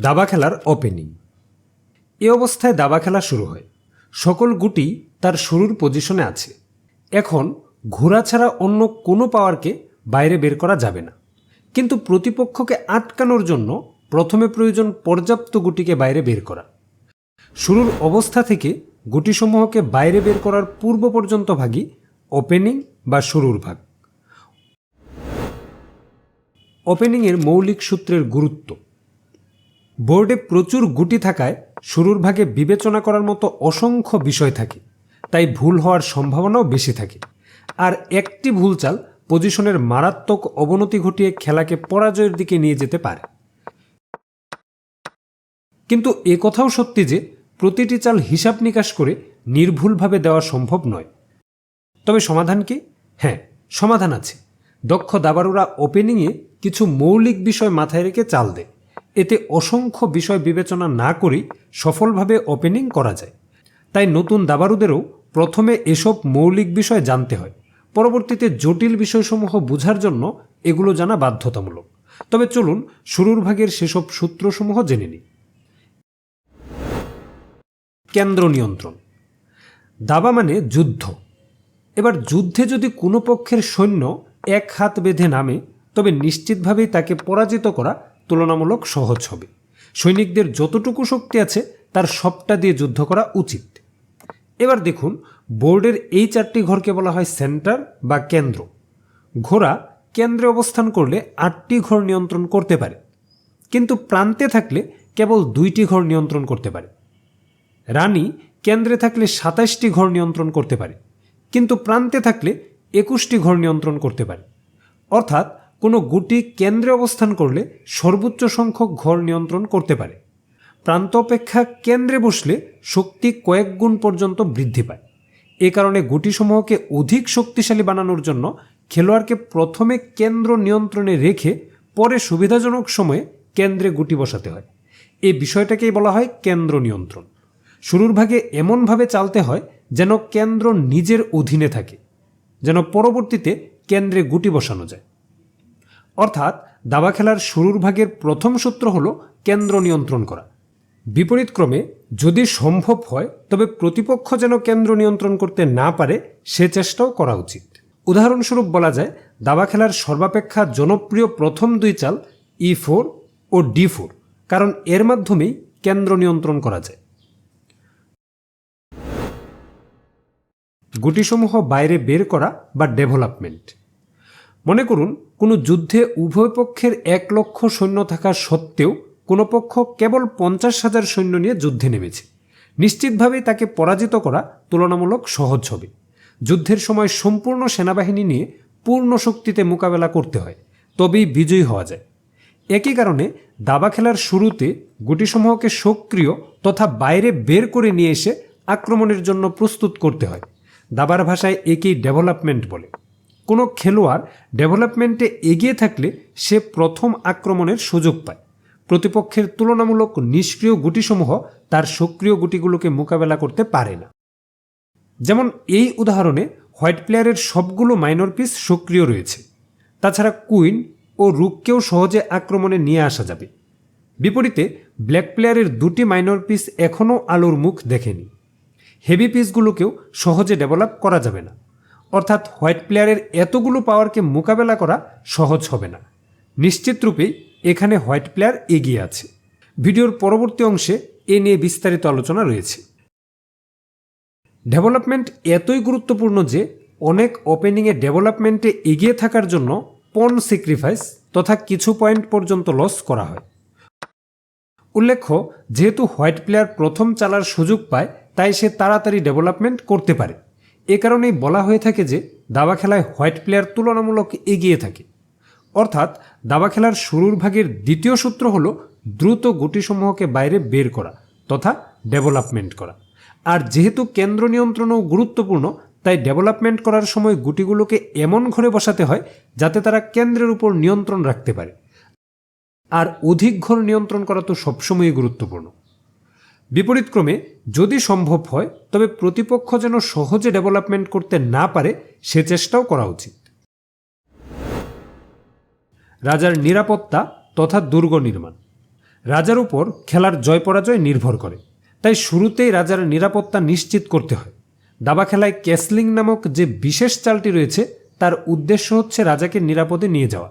দাবা খেলার ওপেনিং এ অবস্থায় দাবা খেলা শুরু হয়। সকল গুটি তার শুরুর পজিশনে আছে। এখন ঘোড়া ছাড়া অন্য কোনো পাওয়ারকে বাইরে বের করা যাবে না। কিন্তু প্রতিপক্ষকে আটকানোর জন্য প্রথমে প্রয়োজন পর্যাপ্ত গুটিকে বাইরে বের করা। শুরুর অবস্থা থেকে গুটিসমূহকে বাইরে বের করার পূর্ব পর্যন্ত ভাগই ওপেনিং বা শুরুর ভাগ। ওপেনিংয়ের মৌলিক সূত্রের গুরুত্ব। বোর্ডে প্রচুর গুটি থাকায় শুরুর ভাগে বিবেচনা করার মতো অসংখ্য বিষয় থাকে। তাই ভুল হওয়ার সম্ভাবনাও বেশি থাকে। আর একটি ভুল চাল পজিশনের মারাত্মক অবনতি ঘটিয়ে খেলাকে পরাজয়ের দিকে নিয়ে যেতে পারে। কিন্তু এ কথাও সত্যি যে, প্রতিটি চাল হিসাব নিকাশ করে নির্ভুলভাবে দেওয়া সম্ভব নয়। তবে সমাধান কি? হ্যাঁ সমাধান আছে। দক্ষ দাবারুরা ওপেনিংয়ে কিছু মৌলিক বিষয় মাথায় রেখে চাল দেয়। এতে অসংখ্য বিষয় বিবেচনা না করেই সফলভাবে ওপেনিং করা যায়। তাই নতুন দাবারুদেরও প্রথমে এসব মৌলিক বিষয় জানতে হয়। পরবর্তীতে জটিল বিষয়সমূহ বোঝার জন্য এগুলো জানা বাধ্যতামূলক। তবে চলুন শুরুর ভাগের সেসব সূত্রসমূহ জেনে নিই। কেন্দ্র নিয়ন্ত্রণ। দাবা মানে যুদ্ধ। এবার যুদ্ধে যদি কোনো পক্ষের সৈন্য এক হাত বেঁধে নামে, তবে নিশ্চিতভাবেই তাকে পরাজিত করা তুলনামূলক সহজ হবে সৈনিকদের যতটুকু শক্তি আছে, তার সবটা দিয়ে যুদ্ধ করা উচিত। এবার দেখুন, বোর্ডের এই চারটি ঘরকে বলা হয় সেন্টার বা কেন্দ্র। ঘোড়া কেন্দ্রে অবস্থান করলে আটটি ঘর নিয়ন্ত্রণ করতে পারে। কিন্তু প্রান্তে থাকলে কেবল দুইটি ঘর নিয়ন্ত্রণ করতে পারে। রানী কেন্দ্রে থাকলে সাতাশটি ঘর নিয়ন্ত্রণ করতে পারে। কিন্তু প্রান্তে থাকলে একুশটি ঘর নিয়ন্ত্রণ করতে পারে। অর্থাৎ কোনো গুটি কেন্দ্রে অবস্থান করলে সর্বোচ্চ সংখ্যক ঘর নিয়ন্ত্রণ করতে পারে। প্রান্ত অপেক্ষা কেন্দ্রে বসলে শক্তি কয়েক গুণ পর্যন্ত বৃদ্ধি পায়। এ কারণে গুটিসমূহকে অধিক শক্তিশালী বানানোর জন্য খেলোয়াড়কে প্রথমে কেন্দ্র নিয়ন্ত্রণে রেখে পরে সুবিধাজনক সময়ে কেন্দ্রে গুটি বসাতে হয়। এই বিষয়টাকেই বলা হয় কেন্দ্র নিয়ন্ত্রণ। শুরুর ভাগে এমনভাবে চালতে হয় যেন কেন্দ্র নিজের অধীনে থাকে, যেন পরবর্তীতে কেন্দ্রে গুটি বসানো যায়। অর্থাৎ দাবা খেলার শুরুর ভাগের প্রথম সূত্র হল কেন্দ্র নিয়ন্ত্রণ করা। বিপরীতক্রমে যদি সম্ভব হয়, তবে প্রতিপক্ষ যেন কেন্দ্র নিয়ন্ত্রণ করতে না পারে, সে চেষ্টাও করা উচিত। উদাহরণস্বরূপ বলা যায়, দাবা খেলার সর্বাপেক্ষা জনপ্রিয় প্রথম দুই চাল ই ফোর ও ডি ফোর, কারণ এর মাধ্যমেই কেন্দ্র নিয়ন্ত্রণ করা যায়। গুটিসমূহ বাইরে বের করা বা ডেভেলপমেন্ট। মনে করুন কোনো যুদ্ধে উভয় পক্ষের এক লক্ষ সৈন্য থাকা সত্ত্বেও কোনো পক্ষ কেবল পঞ্চাশ হাজার সৈন্য নিয়ে যুদ্ধে নেমেছে। নিশ্চিতভাবেই তাকে পরাজিত করা তুলনামূলক সহজ হবে। যুদ্ধের সময় সম্পূর্ণ সেনাবাহিনী নিয়ে পূর্ণ শক্তিতে মোকাবেলা করতে হয়, তবেই বিজয়ী হওয়া যায়। একই কারণে দাবা খেলার শুরুতে গুটিসমূহকে সক্রিয় তথা বাইরে বের করে নিয়ে এসে আক্রমণের জন্য প্রস্তুত করতে হয়। দাবার ভাষায় একেই ডেভেলপমেন্ট বলে। কোনো খেলোয়াড় ডেভেলপমেন্টে এগিয়ে থাকলে সে প্রথম আক্রমণের সুযোগ পায়। প্রতিপক্ষের তুলনামূলক নিষ্ক্রিয় গুটিসমূহ তার সক্রিয় গুটিগুলোকে মোকাবেলা করতে পারে না। যেমন এই উদাহরণে হোয়াইট প্লেয়ারের সবগুলো মাইনর পিস সক্রিয় রয়েছে। তাছাড়া কুইন ও রুককেও সহজে আক্রমণে নিয়ে আসা যাবে। বিপরীতে ব্ল্যাক প্লেয়ারের দুটি মাইনর পিস এখনও আলোর মুখ দেখেনি। হেভি পিসগুলোকেও সহজে ডেভেলপ করা যাবে না। অর্থাৎ হোয়াইট প্লেয়ারের এতগুলো পাওয়ারকে মোকাবেলা করা সহজ হবে না। নিশ্চিত রূপেই এখানে হোয়াইট প্লেয়ার এগিয়ে আছে। ভিডিওর পরবর্তী অংশে এ নিয়ে বিস্তারিত আলোচনা রয়েছে। ডেভেলপমেন্ট এতই গুরুত্বপূর্ণ যে অনেক ওপেনিংয়ে ডেভেলপমেন্টে এগিয়ে থাকার জন্য পন স্যাক্রিফাইস তথা কিছু পয়েন্ট পর্যন্ত লস করা হয়। উল্লেখ্য, যেহেতু হোয়াইট প্লেয়ার প্রথম চালার সুযোগ পায়, তাই সে তাড়াতাড়ি ডেভেলপমেন্ট করতে পারে। এ কারণেই বলা হয়ে থাকে যে দাবা খেলায় হোয়াইট প্লেয়ার তুলনামূলক এগিয়ে থাকে। অর্থাৎ দাবা খেলার শুরুর ভাগের দ্বিতীয় সূত্র হল দ্রুত গুটিসমূহকে বাইরে বের করা তথা ডেভেলপমেন্ট করা। আর যেহেতু কেন্দ্র নিয়ন্ত্রণও গুরুত্বপূর্ণ, তাই ডেভেলপমেন্ট করার সময় গুটিগুলোকে এমন ঘরে বসাতে হয় যাতে তারা কেন্দ্রের উপর নিয়ন্ত্রণ রাখতে পারে। আর অধিক ঘর নিয়ন্ত্রণ করা তো সবসময়ই গুরুত্বপূর্ণ। বিপরীতক্রমে, যদি সম্ভব হয়, তবে প্রতিপক্ষ যেন সহজে ডেভেলপমেন্ট করতে না পারে, সে চেষ্টাও করা উচিত। রাজার নিরাপত্তা তথা দুর্গ নির্মাণ। রাজার উপর খেলার জয় পরাজয় নির্ভর করে। তাই শুরুতেই রাজার নিরাপত্তা নিশ্চিত করতে হয়। দাবা খেলায় ক্যাসলিং নামক যে বিশেষ চালটি রয়েছে, তার উদ্দেশ্য হচ্ছে রাজাকে নিরাপদে নিয়ে যাওয়া।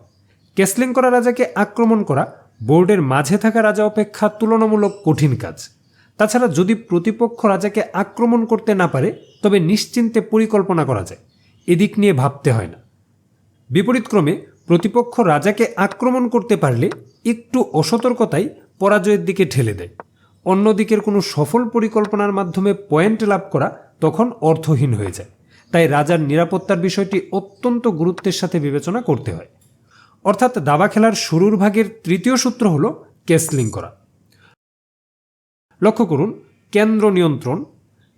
ক্যাসলিং করা রাজাকে আক্রমণ করা, বোর্ডের মাঝে থাকা রাজা অপেক্ষা তুলনামূলক কঠিন কাজ। তাছাড়া যদি প্রতিপক্ষ রাজাকে আক্রমণ করতে না পারে, তবে নিশ্চিন্তে পরিকল্পনা করা যায়। এদিক নিয়ে ভাবতে হয় না। বিপরীতক্রমে, প্রতিপক্ষ রাজাকে আক্রমণ করতে পারলে একটু অসতর্কতাই পরাজয়ের দিকে ঠেলে দেয়। অন্য দিকের কোনো সফল পরিকল্পনার মাধ্যমে পয়েন্ট লাভ করা তখন অর্থহীন হয়ে যায়। তাই রাজার নিরাপত্তার বিষয়টি অত্যন্ত গুরুত্বের সাথে বিবেচনা করতে হয়। অর্থাৎ দাবা খেলার শুরুর ভাগের তৃতীয় সূত্র হল ক্যাসলিং করা। লক্ষ্য করুন, কেন্দ্র নিয়ন্ত্রণ,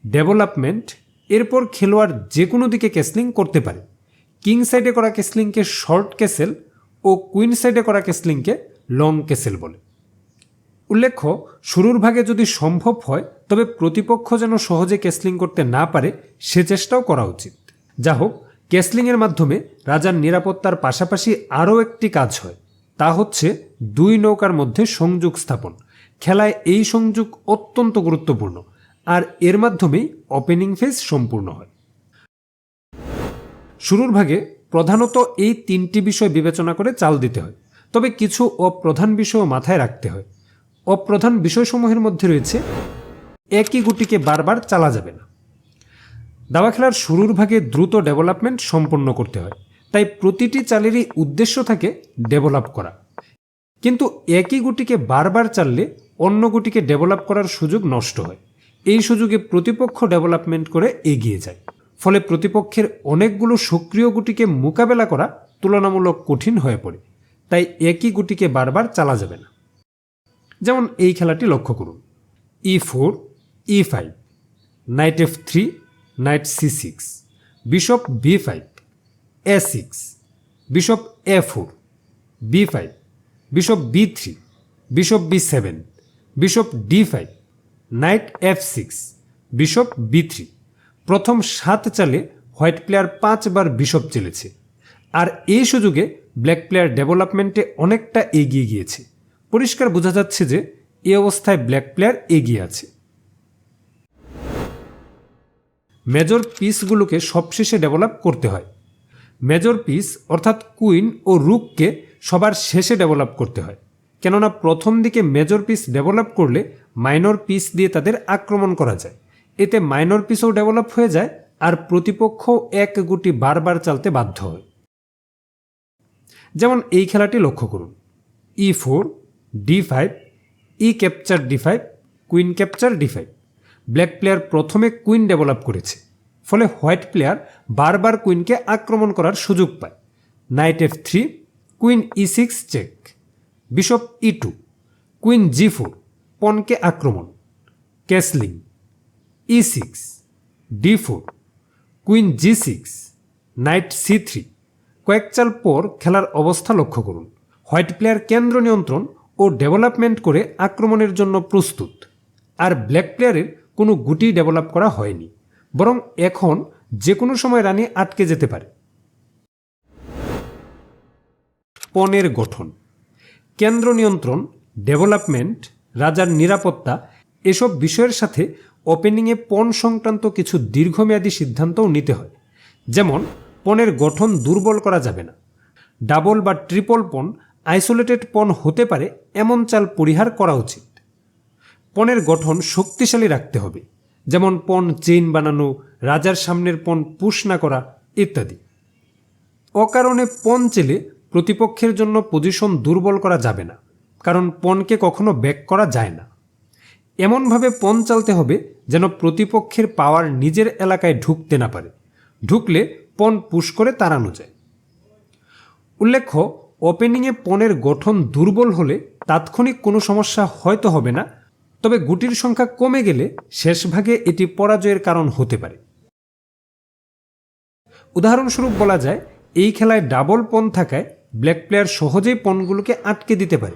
ডেভেলপমেন্ট, এরপর খেলোয়াড় যে কোনো দিকে ক্যাসলিং করতে পারে। কিং সাইডে করা ক্যাসলিংকে শর্ট ক্যাসেল ও কুইন সাইডে করা ক্যাসলিংকে লং ক্যাসেল বলে। উল্লেখ্য, শুরুর ভাগে যদি সম্ভব হয়, তবে প্রতিপক্ষ যেন সহজে ক্যাসলিং করতে না পারে, সে চেষ্টাও করা উচিত। যা হোক ক্যাসলিংয়ের মাধ্যমে রাজার নিরাপত্তার পাশাপাশি আরও একটি কাজ হয়, তা হচ্ছে দুই নৌকার মধ্যে সংযোগ স্থাপন। খেলায় এই সংযোগ অত্যন্ত গুরুত্বপূর্ণ, আর এর মাধ্যমেই ওপেনিং ফেজ সম্পূর্ণ হয়। শুরুর ভাগে প্রধানত এই তিনটি বিষয় বিবেচনা করে চাল দিতে হয়, তবে কিছু অপ্রধান বিষয়ও মাথায় রাখতে হয়। অপ্রধান বিষয়সমূহের মধ্যে রয়েছে, একই গুটিকে বারবার চালা যাবে না। দাবা খেলার শুরুর ভাগে দ্রুত ডেভেলপমেন্ট সম্পন্ন করতে হয়, তাই প্রতিটি চালেরই উদ্দেশ্য থাকে ডেভেলপ করা। কিন্তু একই গুটিকে বারবার চাললে অন্য গুটিকে ডেভেলপ করার সুযোগ নষ্ট হয়। এই সুযোগে প্রতিপক্ষ ডেভেলপমেন্ট করে এগিয়ে যায়। ফলে প্রতিপক্ষের অনেকগুলো সক্রিয় গুটিকে মোকাবেলা করা তুলনামূলক কঠিন হয়ে পড়ে। তাই একই গুটিকে বারবার চালা যাবে না। যেমন এই খেলাটি লক্ষ্য করুন। E four E five knight F three knight C six bishop B five A six bishop A four B five bishop B three bishop B seven bishop D five, knight F six, bishop B three. প্রথম সাত চালে white player পাঁচবার bishop চেলেছে। আর এই সুযোগে black player ডেভেলপমেন্টে অনেকটা এগিয়ে গিয়েছে। পরিষ্কার বোঝা যাচ্ছে যে এই অবস্থায় ব্ল্যাক প্লেয়ার এগিয়ে আছে। মেজর পিসগুলোকে সবশেষে ডেভেলপ করতে হয়। মেজর পিস অর্থাৎ কুইন ও রুককে সবার শেষে ডেভেলপ করতে হয়। কেননা প্রথম দিকে মেজর পিস ডেভেলপ করলে মাইনর পিস দিয়ে তাদের আক্রমণ করা যায়। এতে মাইনর পিসও ডেভেলপ হয়ে যায় আর প্রতিপক্ষ এক গুটি বারবার চালতে বাধ্য হয়। যেমন এই খেলাটি লক্ষ্য করুন। E four D five E capture D five queen capture D five black player প্রথমে কুইন ডেভেলপ করেছে, ফলে হোয়াইট প্লেয়ার বারবার কুইনকে আক্রমণ করার সুযোগ পায়। Knight F three queen E six check bishop E two queen G four পনকে আক্রমণ castling E six D four queen G six, knight C three, কয়েক চাল পর খেলার অবস্থা লক্ষ্য করুন। হোয়াইট প্লেয়ার কেন্দ্র নিয়ন্ত্রণ ও ডেভেলপমেন্ট করে আক্রমণের জন্য প্রস্তুত। আর ব্ল্যাক প্লেয়ারের কোনো গুটি ডেভেলপ করা হয়নি। বরং এখন যে কোনো সময় রানে আটকে যেতে পারে। পনেরো গঠন। কেন্দ্র নিয়ন্ত্রণ, ডেভেলপমেন্ট, রাজার নিরাপত্তা এসব বিষয়ের সাথে ওপেনিংয়ে পণ সংক্রান্ত কিছু দীর্ঘমেয়াদী সিদ্ধান্তও নিতে হয়। যেমন, পণের গঠন দুর্বল করা যাবে না। ডাবল বা ট্রিপল পণ আইসোলেটেড পণ হতে পারে, এমন চাল পরিহার করা উচিত। পণের গঠন শক্তিশালী রাখতে হবে, যেমন পণ চেইন বানানো, রাজার সামনের পণ পুশ না করা ইত্যাদি। অকারণে পণ চেলে প্রতিপক্ষের জন্য পজিশন দুর্বল করা যাবে না, কারণ পণকে কখনো ব্যাক করা যায় না। এমনভাবে পণ চালতে হবে যেন প্রতিপক্ষের পাওয়ার নিজের এলাকায় ঢুকতে না পারে। ঢুকলে পণ পুশ করে তাড়ানো যায়। উল্লেখ্য ওপেনিংয়ে পণের গঠন দুর্বল হলে তাৎক্ষণিক কোনো সমস্যা হয়তো হবে না, তবে গুটির সংখ্যা কমে গেলে শেষ ভাগে এটি পরাজয়ের কারণ হতে পারে। উদাহরণস্বরূপ বলা যায়, এই খেলায় ডাবল পণ থাকায় ব্ল্যাক প্লেয়ার সহজেই পণগুলোকে আটকে দিতে পারে।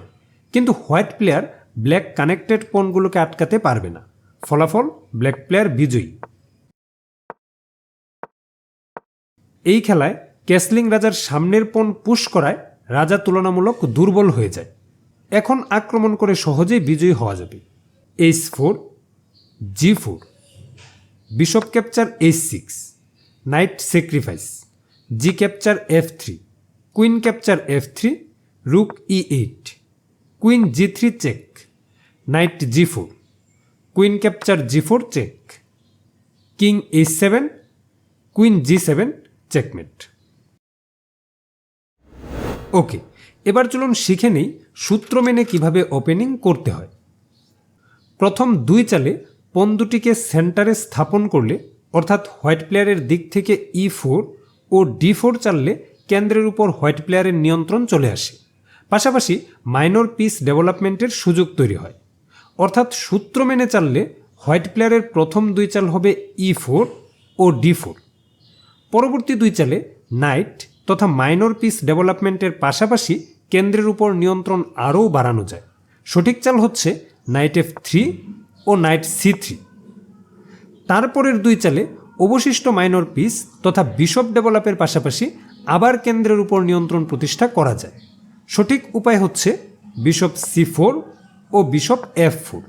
কিন্তু হোয়াইট প্লেয়ার ব্ল্যাক কানেক্টেড পণগুলোকে আটকাতে পারবে না। ফলাফল ব্ল্যাক প্লেয়ার বিজয়ী। এই খেলায় ক্যাসলিং রাজার সামনের পণ পুশ করায় রাজা তুলনামূলক দুর্বল হয়ে যায়। এখন আক্রমণ করে সহজেই বিজয়ী হওয়া যাবে। H four G four bishop capture H six knight sacrifice G capture F three queen capture F three rook E eight queen G three check knight G four queen capture G four check king H seven queen G seven checkmate okay এবার চলুন শিখে নেই সূত্র মেনে কীভাবে opening করতে হয়। প্রথম দুই চালে পন দুটিকে সেন্টারে স্থাপন করলে, অর্থাৎ হোয়াইট প্লেয়ারের দিক থেকে ই ফোর ও ডি ফোর চাললে কেন্দ্রের উপর হোয়াইট প্লেয়ারের নিয়ন্ত্রণ চলে আসে। পাশাপাশি মাইনর পিস ডেভেলপমেন্টের সুযোগ তৈরি হয়। অর্থাৎ সূত্র মেনে চাললে হোয়াইট প্লেয়ারের প্রথম দুই চাল হবে ই ফোর ও ডি ফোর পরবর্তী দুই চালে নাইট তথা মাইনর পিস ডেভেলপমেন্টের পাশাপাশি কেন্দ্রের উপর নিয়ন্ত্রণ আরও বাড়ানো যায়। সঠিক চাল হচ্ছে নাইট এফ থ্রি ও নাইট সি থ্রি তারপরের দুই চালে অবশিষ্ট মাইনর পিস তথা বিশপ ডেভেলপের পাশাপাশি আবার কেন্দ্রের উপর নিয়ন্ত্রণ প্রতিষ্ঠা করা যায়। সঠিক উপায় হচ্ছে বিশপ সি ফোর ও বিশপ এফ ফোর।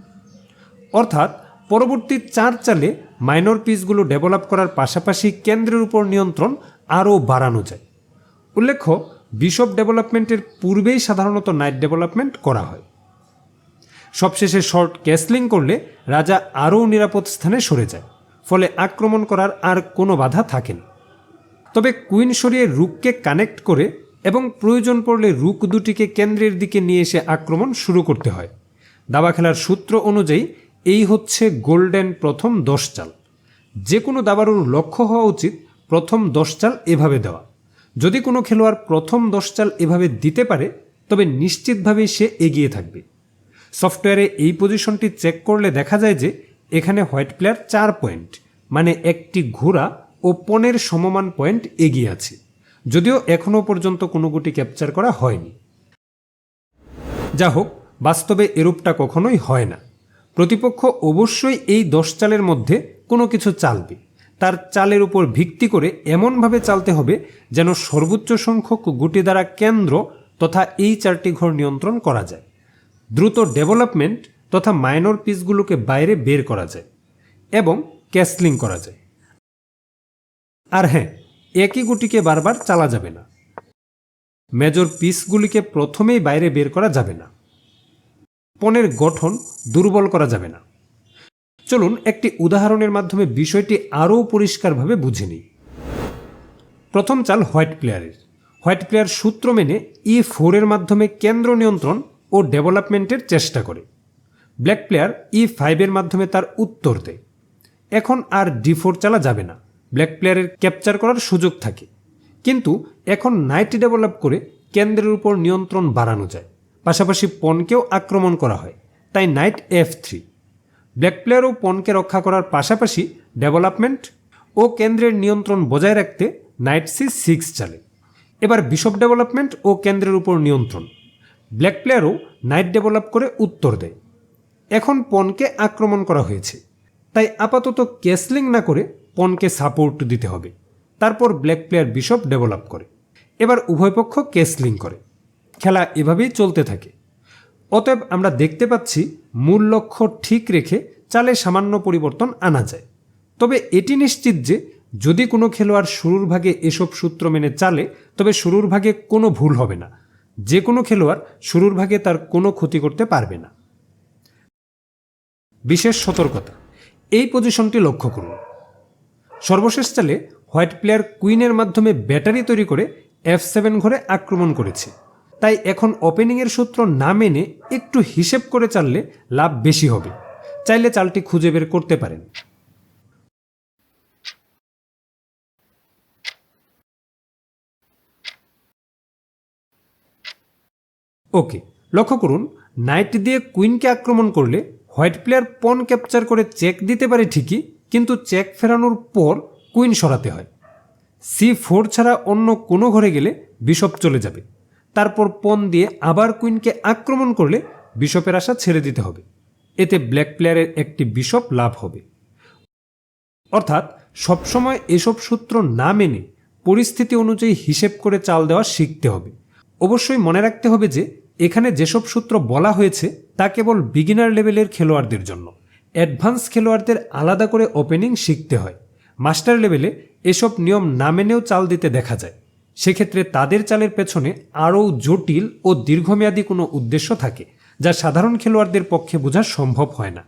অর্থাৎ পরবর্তী চার চালে মাইনর পিসগুলো ডেভেলপ করার পাশাপাশি কেন্দ্রের উপর নিয়ন্ত্রণ আরও বাড়ানো যায়। উল্লেখ্য, বিশপ ডেভেলপমেন্টের পূর্বেই সাধারণত নাইট ডেভেলপমেন্ট করা হয়। সবশেষে শর্ট ক্যাসলিং করলে রাজা আরও নিরাপদ স্থানে সরে যায়, ফলে আক্রমণ করার আর কোনো বাধা থাকে না। তবে কুইন সরিয়ে রুককে কানেক্ট করে এবং প্রয়োজন পড়লে রুক দুটিকে কেন্দ্রের দিকে নিয়ে এসে আক্রমণ শুরু করতে হয়। দাবা খেলার সূত্র অনুযায়ী, এই হচ্ছে গোল্ডেন প্রথম দশ চাল। যে কোনো দাবারুর লক্ষ্য হওয়া উচিত প্রথম দশ চাল এভাবে দেওয়া। যদি কোনো খেলোয়াড় প্রথম দশ চাল এভাবে দিতে পারে, তবে নিশ্চিতভাবেই সে এগিয়ে থাকবে। সফটওয়্যারে এই পজিশনটি চেক করলে দেখা যায় যে, এখানে হোয়াইট প্লেয়ার চার পয়েন্ট মানে একটি ঘোড়া ও পনেরো সমমান পয়েন্ট এগিয়ে আছে। যদিও এখনও পর্যন্ত কোনো গুটি ক্যাপচার করা হয়নি। যা হোক বাস্তবে এরূপটা কখনোই হয় না। প্রতিপক্ষ অবশ্যই এই দশ চালের মধ্যে কোনো কিছু চালবে। তার চালের উপর ভিত্তি করে এমনভাবে চালতে হবে যেন সর্বোচ্চ সংখ্যক গুটি দ্বারা কেন্দ্র তথা এই চারটি ঘর নিয়ন্ত্রণ করা যায়। দ্রুত ডেভেলপমেন্ট তথা মাইনর পিসগুলোকে বাইরে বের করা যায় এবং ক্যাসলিং করা যায়। আর হ্যাঁ একই গুটিকে বারবার চালা যাবে না। মেজর পিসগুলিকে প্রথমেই বাইরে বের করা যাবে না। পনেরো গঠন দুর্বল করা যাবে না। চলুন একটি উদাহরণের মাধ্যমে বিষয়টি আরও পরিষ্কারভাবে বুঝে নিই। প্রথম চাল হোয়াইট প্লেয়ারের। হোয়াইট প্লেয়ার সূত্র মেনে ই ফোরের মাধ্যমে কেন্দ্র নিয়ন্ত্রণ ও ডেভেলপমেন্টের চেষ্টা করে। ব্ল্যাক প্লেয়ার ই ফাইভের মাধ্যমে তার উত্তর দেয়। এখন আর ডি ফোর চালা যাবে না। ব্ল্যাক প্লেয়ারের ক্যাপচার করার সুযোগ থাকে। কিন্তু এখন নাইট ডেভেলপ করে কেন্দ্রের উপর নিয়ন্ত্রণ বাড়ানো যায়। পাশাপাশি পনকেও আক্রমণ করা হয়, তাই নাইট এফ থ্রি। ব্ল্যাক প্লেয়ারও পনকে রক্ষা করার পাশাপাশি ডেভেলপমেন্ট ও কেন্দ্রের নিয়ন্ত্রণ বজায় রাখতে নাইট সি সিক্স চালে। এবার বিশপ ডেভেলপমেন্ট ও কেন্দ্রের উপর নিয়ন্ত্রণ। ব্ল্যাক প্লেয়ারও নাইট ডেভেলপ করে উত্তর দেয়। এখন পনকে আক্রমণ করা হয়েছে, তাই আপাতত ক্যাসলিং না করে পনকে সাপোর্ট দিতে হবে। তারপর ব্ল্যাক প্লেয়ার বিশপ ডেভেলপ করে। এবার উভয় পক্ষ ক্যাসলিং করে। খেলা এভাবেই চলতে থাকে। অতএব আমরা দেখতে পাচ্ছি মূল লক্ষ্য ঠিক রেখে চালে সামান্য পরিবর্তন আনা যায়। তবে এটি নিশ্চিত যে যদি কোনো খেলোয়াড় শুরুর ভাগে এসব সূত্র মেনে চালে, তবে শুরুর ভাগে কোনো ভুল হবে না। যে কোনো খেলোয়াড় শুরুর ভাগে তার কোনো ক্ষতি করতে পারবে না। বিশেষ সতর্কতা। এই পজিশনটি লক্ষ্য করুন। সর্বশেষ চালে হোয়াইট প্লেয়ার কুইনের মাধ্যমে ব্যাটারি তৈরি করে এফ সেভেন ঘরে আক্রমণ করেছে। তাই এখন ওপেনিংয়ের সূত্র না মেনে একটু হিসেব করে চাললে লাভ বেশি হবে। চাইলে চালটি খুঁজে বের করতে পারেন। ওকে, লক্ষ্য করুন, নাইট দিয়ে কুইনকে আক্রমণ করলে হোয়াইট প্লেয়ার পন ক্যাপচার করে চেক দিতে পারে ঠিকই কিন্তু চেক ফেরানোর পর কুইন সরাতে হয়। সি ফোর ছাড়া অন্য কোনো ঘরে গেলে বিশপ চলে যাবে। তারপর পন দিয়ে আবার কুইনকে আক্রমণ করলে বিশপের আশা ছেড়ে দিতে হবে। এতে ব্ল্যাক প্লেয়ারের একটি বিশপ লাভ হবে। অর্থাৎ সবসময় এসব সূত্র না মেনে পরিস্থিতি অনুযায়ী হিসেব করে চাল দেওয়া শিখতে হবে। অবশ্যই মনে রাখতে হবে যে, এখানে যেসব সূত্র বলা হয়েছে তা কেবল বিগিনার লেভেলের খেলোয়াড়দের জন্য। অ্যাডভান্স খেলোয়াড়দের আলাদা করে ওপেনিং শিখতে হয়। মাস্টার লেভেলে এসব নিয়ম না মেনেও চাল দিতে দেখা যায়। সেক্ষেত্রে তাদের চালের পেছনে আরও জটিল ও দীর্ঘমেয়াদী কোনো উদ্দেশ্য থাকে, যা সাধারণ খেলোয়াড়দের পক্ষে বোঝা সম্ভব হয় না।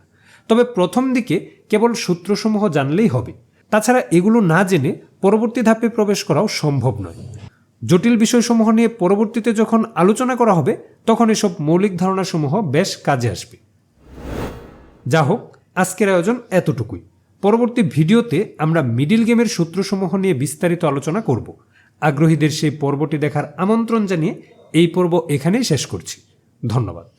তবে প্রথম দিকে কেবল সূত্রসমূহ জানলেই হবে। তাছাড়া এগুলো না জেনে পরবর্তী ধাপে প্রবেশ করাও সম্ভব নয়। জটিল বিষয়সমূহ নিয়ে পরবর্তীতে যখন আলোচনা করা হবে, তখন এসব মৌলিক ধারণাসমূহ বেশ কাজে আসবে। যা হোক আজকের আয়োজন এতটুকুই। পরবর্তী ভিডিওতে আমরা মিডিল গেমের সূত্রসমূহ নিয়ে বিস্তারিত আলোচনা করব। আগ্রহীদের সেই পর্বটি দেখার আমন্ত্রণ জানিয়ে এই পর্ব এখানেই শেষ করছি। ধন্যবাদ।